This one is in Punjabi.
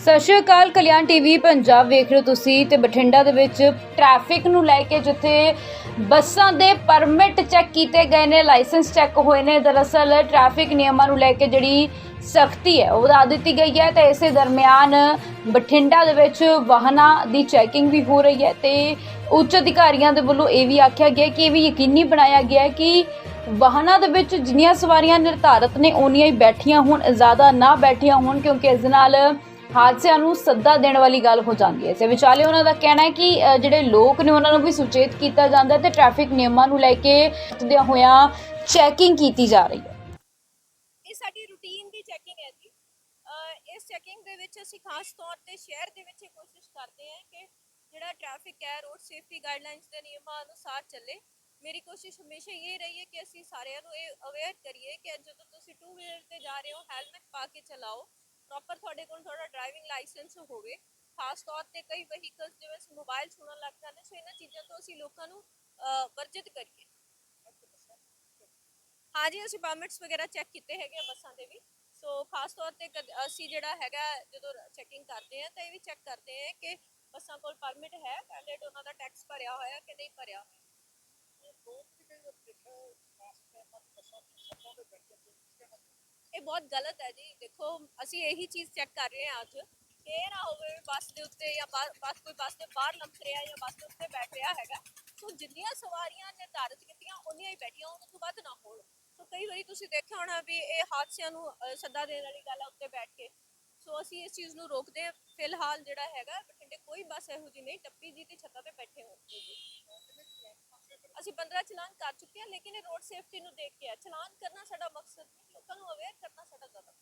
ਸਤਿ ਸ਼੍ਰੀ ਅਕਾਲ, ਕਲਿਆਣ ਟੀਵੀ ਪੰਜਾਬ ਵੇਖ ਰਹੇ ਹੋ ਤੁਸੀਂ ਤੇ ਬਠਿੰਡਾ ਦੇ ਵਿੱਚ ਟ੍ਰੈਫਿਕ ਨੂੰ ਲੈ ਕੇ ਜਿੱਥੇ ਬੱਸਾਂ ਦੇ ਪਰਮਿਟ ਚੈੱਕ ਕੀਤੇ ਗਏ ਨੇ ਲਾਇਸੈਂਸ ਚੈੱਕ ਹੋਏ ਨੇ। ਦਰਅਸਲ ਟ੍ਰੈਫਿਕ ਨਿਯਮਾਂ ਨੂੰ ਲੈ ਕੇ ਜਿਹੜੀ ਸਖਤੀ ਹੈ, ਉਹ ਵਧਾ ਦਿੱਤੀ ਗਈ ਹੈ ਤੇ ਇਸੇ ਦਰਮਿਆਨ ਬਠਿੰਡਾ ਦੇ ਵਿੱਚ ਵਾਹਨਾਂ ਦੀ ਚੈਕਿੰਗ ਵੀ ਹੋ ਰਹੀ ਹੈ ਤੇ ਉੱਚ ਅਧਿਕਾਰੀਆਂ ਦੇ ਵੱਲੋਂ ਇਹ ਵੀ ਆਖਿਆ ਗਿਆ ਕਿ ਇਹ ਵੀ ਯਕੀਨੀ ਬਣਾਇਆ ਗਿਆ ਹੈ ਕਿ ਵਾਹਨਾਂ ਦੇ ਵਿੱਚ ਜਿੰਨੀਆਂ ਸਵਾਰੀਆਂ ਨਿਰਧਾਰਤ ਨੇ, ਓਨੀਆਂ ਹੀ ਬੈਠੀਆਂ ਹੋਣ, ਜ਼ਿਆਦਾ ਨਾ ਬੈਠੀਆਂ ਹੋਣ ਕਿਉਂਕਿ ਇਸ ਦੇ ਨਾਲ ਹਾਦਸਿਆਂ ਨੂੰ ਸੱਦਾ ਦੇਣ ਵਾਲੀ ਗੱਲ ਹੋ ਜਾਂਦੀ ਹੈ। ਤੇ ਵਿਚਾਲੇ ਉਹਨਾਂ ਦਾ ਕਹਿਣਾ ਹੈ ਕਿ ਅ, ਜਿਹੜੇ ਲੋਕ ਨੇ ਉਹਨਾਂ ਨੂੰ ਵੀ ਸੁਚੇਤ ਕੀਤਾ ਜਾਂਦਾ ਹੈ ਤੇ ਟ੍ਰੈਫਿਕ ਨਿਯਮਾਂ ਨੂੰ ਲੈ ਕੇ ਵਰਤਦਿਆਂ ਹੋਇਆਂ ਚੈਕਿੰਗ ਕੀਤੀ ਜਾ ਰਹੀ ਹੈ। ਇਹ ਸਾਡੀ ਰੂਟੀਨ ਦੀ ਚੈਕਿੰਗ ਹੈ ਜੀ। ਅਹ ਇਸ ਚੈਕਿੰਗ ਦੇ ਵਿੱਚ ਅਸੀਂ ਖਾਸ ਤੌਰ ਤੇ ਸ਼ਹਿਰ ਦੇ ਵਿੱਚ ਇਹ ਕੋਸ਼ਿਸ਼ ਕਰਦੇ ਹਾਂ ਕਿ ਜਿਹੜਾ ਟ੍ਰੈਫਿਕ ਹੈ ਰੋਡ ਸੇਫਟੀ ਗਾਈਡਲਾਈਨਸ ਦੇ ਨਿਯਮਾਂ ਅਨੁਸਾਰ ਚੱਲੇ। ਮੇਰੀ ਕੋਸ਼ਿਸ਼ ਹਮੇਸ਼ਾ ਇਹ ਰਹੀ ਹੈ ਕਿ ਅਸੀਂ ਸਾਰਿਆਂ ਨੂੰ ਇਹ ਅਵੇਅਰ ਕਰੀਏ ਕਿ ਜਦੋਂ ਤੁਸੀਂ ਟੂ ਵੀਲਰ ਤੇ ਜਾ ਰਹੇ ਹੋ ਹੈਲਮਟ ਪਾ ਕੇ ਚਲਾਓ ਪ੍ਰੋਪਰ ਤੁਹਾਡੇ ਕੋਲ ਤੁਹਾਡਾ ਡਰਾਈਵਿੰਗ ਲਾਇਸੈਂਸ ਹੋਵੇ ਖਾਸ ਤੌਰ ਤੇ ਕਈ ਵਹੀਕਲਸ ਜਿਵੇਂ ਮੋਬਾਈਲ ਸੁਣਨ ਲੱਗ ਜਾਂਦੇ ਸੋ ਇਹਨਾਂ ਚੀਜ਼ਾਂ ਤੋਂ ਅਸੀਂ ਲੋਕਾਂ ਨੂੰ ਅਹ, ਵਰਜਿਤ ਕਰੀਏ। ਹਾਂਜੀ ਅਸੀਂ ਪਰਮਿਟਸ ਵਗੈਰਾ ਚੈੱਕ ਕੀਤੇ ਹੈਗੇ ਆ ਬੱਸਾਂ ਦੇ ਵੀ। ਸੋ ਖਾਸ ਤੌਰ ਤੇ ਕਦ- ਅਸੀਂ ਜਿਹੜਾ ਹੈਗਾ ਜਦੋਂ ਚੈਕਿੰਗ ਕਰਦੇ ਆ ਤਾਂ ਇਹ ਵੀ ਚੈੱਕ ਕਰਦੇ ਆ ਕਿ ਬੱਸਾਂ ਕੋਲ ਪਰਮਿਟ ਹੈ। ਵੈਲਿਡ ਉਹਨਾਂ ਦਾ ਟੈਕਸ ਭਰਿਆ ਹੋਇਆ ਕਿ ਨਹੀਂ ਭਰਿਆ ਹੋਇਆ। ਇਹ ਬਹੁਤ ਬਹੁਤ ਗਲਤ ਹੈ ਜੀ। ਦੇਖੋ, ਅਸੀਂ ਇਹੀ ਚੀਜ਼ ਚੈੱਕ ਕਰ ਰਹੇ ਹਾਂ ਅੱਜ। ਕਿ ਇਹ ਨਾ ਹੋਵੇ ਬੱਸ ਦੇ ਉੱਤੇ ਜਾਂ ਬੱਸ ਕੋਈ ਬੱਸ ਦੇ ਬਾਹਰ ਲੰਘ ਰਿਹਾ ਜਾਂ ਬੱਸ ਦੇ ਉੱਤੇ ਬੈਠ ਰਿਹਾ ਹੈਗਾ। ਸੋ ਜਿੰਨੀਆਂ ਸਵਾਰੀਆਂ ਨਿਰਧਾਰਿਤ ਕੀਤੀਆਂ, ਉਨੀਆਂ ਹੀ ਬੈਠੀਆਂ, ਉਹਨਾਂ ਤੋਂ ਵੱਧ ਨਾ ਹੋਣ। ਸੋ ਕਈ ਵਾਰੀ ਤੁਸੀਂ ਦੇਖਿਆ ਹੋਣਾ ਵੀ ਇਹ ਹਾਦਸਿਆਂ ਨੂੰ ਸੱਦਾ ਦੇਣ ਵਾਲੀ ਗੱਲ ਹੈ ਉੱਤੇ ਬੈਠ ਕੇ। ਸੋ ਅਸੀਂ ਇਸ ਚੀਜ਼ ਨੂੰ ਰੋਕਦੇ ਹਾਂ। ਫਿਲਹਾਲ ਜਿਹੜਾ ਹੈਗਾ, ਬਠਿੰਡੇ ਕੋਈ ਬੱਸ ਇਹੋ ਜਿਹੀ ਨਹੀਂ, ਟੱਪੀ ਜੀ ਤੇ ਛੱਤਾਂ ਤੇ ਬੈਠੇ ਹੋਣਗੇ ਜੀ ਚਲਾਨ ਕਰ ਚੁੱਕੇ ਹਾਂ ਲੇਕਿਨ ਇਹ ਰੋਡ ਸੇਫਟੀ ਨੂੰ ਦੇਖ ਕੇ ਹੈ ਚਲਾਨ ਕਰਨਾ ਸਾਡਾ ਮਕਸਦ ਨਹੀਂ ਲੋਕਾਂ ਨੂੰ ਅਵੇਅਰ ਕਰਨਾ ਸਾਡਾ ਜ਼ਿਆਦਾ।